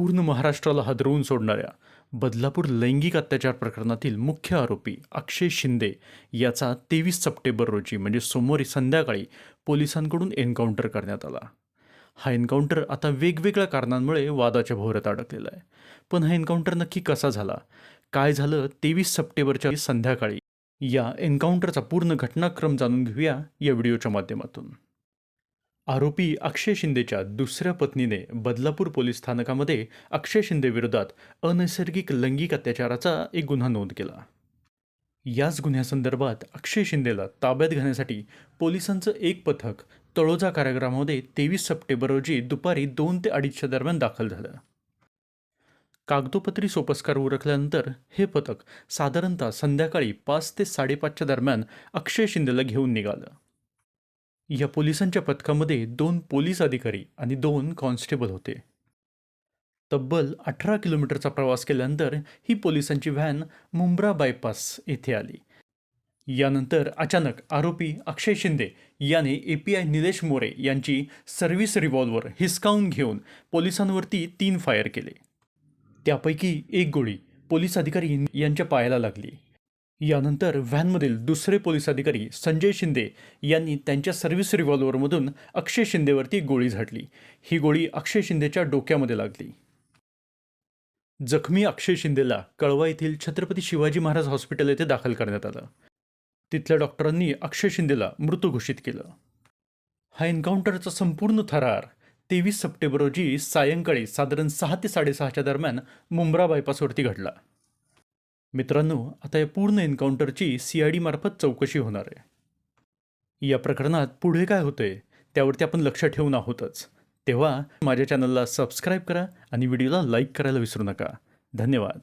पूर्ण महाराष्ट्राला हादरवून सोडणाऱ्या बदलापूर लैंगिक अत्याचार प्रकरणातील मुख्य आरोपी अक्षय शिंदे याचा तेवीस सप्टेंबर रोजी म्हणजे सोमवारी संध्याकाळी पोलिसांकडून एन्काउंटर करण्यात आला. हा एन्काउंटर आता वेगवेगळ्या कारणांमुळे वादाच्या भोवऱ्यात अडकलेला आहे. पण हा एन्काउंटर नक्की कसा झाला? काय झालं? तेवीस सप्टेंबरच्या संध्याकाळी या एन्काउंटरचा पूर्ण घटनाक्रम जाणून घेऊया या व्हिडिओच्या माध्यमातून. आरोपी अक्षय शिंदेच्या दुसऱ्या पत्नीने बदलापूर पोलीस स्थानकामध्ये अक्षय शिंदे विरोधात अनैसर्गिक लैंगिक अत्याचाराचा एक गुन्हा नोंद केला. याच गुन्ह्यासंदर्भात अक्षय शिंदेला ताब्यात घेण्यासाठी पोलिसांचं एक पथक तळोजा कारागृहामध्ये तेवीस सप्टेंबर रोजी दुपारी दोन ते अडीचच्या दरम्यान दाखल झालं. कागदोपत्री सोपस्कार उरकल्यानंतर हे पथक साधारणतः संध्याकाळी पाच ते साडेपाचच्या दरम्यान अक्षय शिंदेला घेऊन निघालं. या पोलिसांच्या पथकामध्ये दोन पोलीस अधिकारी आणि दोन कॉन्स्टेबल होते. तब्बल अठरा किलोमीटरचा प्रवास केल्यानंतर ही पोलिसांची व्हॅन मुंब्रा बायपास येथे आली. यानंतर अचानक आरोपी अक्षय शिंदे याने A P I Nilesh More यांची सर्व्हिस रिव्हॉल्वर हिसकावून घेऊन पोलिसांवरती तीन फायर केले. त्यापैकी एक गोळी पोलीस अधिकारी यांच्या पायाला लागली. यानंतर व्हॅनमधील दुसरे पोलीस अधिकारी संजय शिंदे यांनी त्यांच्या सर्व्हिस रिव्हॉल्व्हरमधून अक्षय शिंदेवरती गोळी झाडली. ही गोळी अक्षय शिंदेच्या डोक्यामध्ये लागली. जखमी अक्षय शिंदेला कळवा येथील छत्रपती शिवाजी महाराज हॉस्पिटल येथे दाखल करण्यात आलं. तिथल्या डॉक्टरांनी अक्षय शिंदेला मृत घोषित केलं. हा एन्काउंटरचा संपूर्ण थरार तेवीस सप्टेंबर रोजी सायंकाळी साधारण सहा ते साडेसहाच्या दरम्यान मुंब्रा बायपासवरती घडला. मित्रांनो आता या पूर्ण एन्काउंटरची सी आय डी मार्फत चौकशी होणार आहे. या प्रकरणात पुढे काय होतंय त्यावरती आपण लक्ष ठेवून आहोतच. तेव्हा माझ्या चॅनलला सबस्क्राईब करा आणि व्हिडिओला लाईक करायला विसरू नका. धन्यवाद.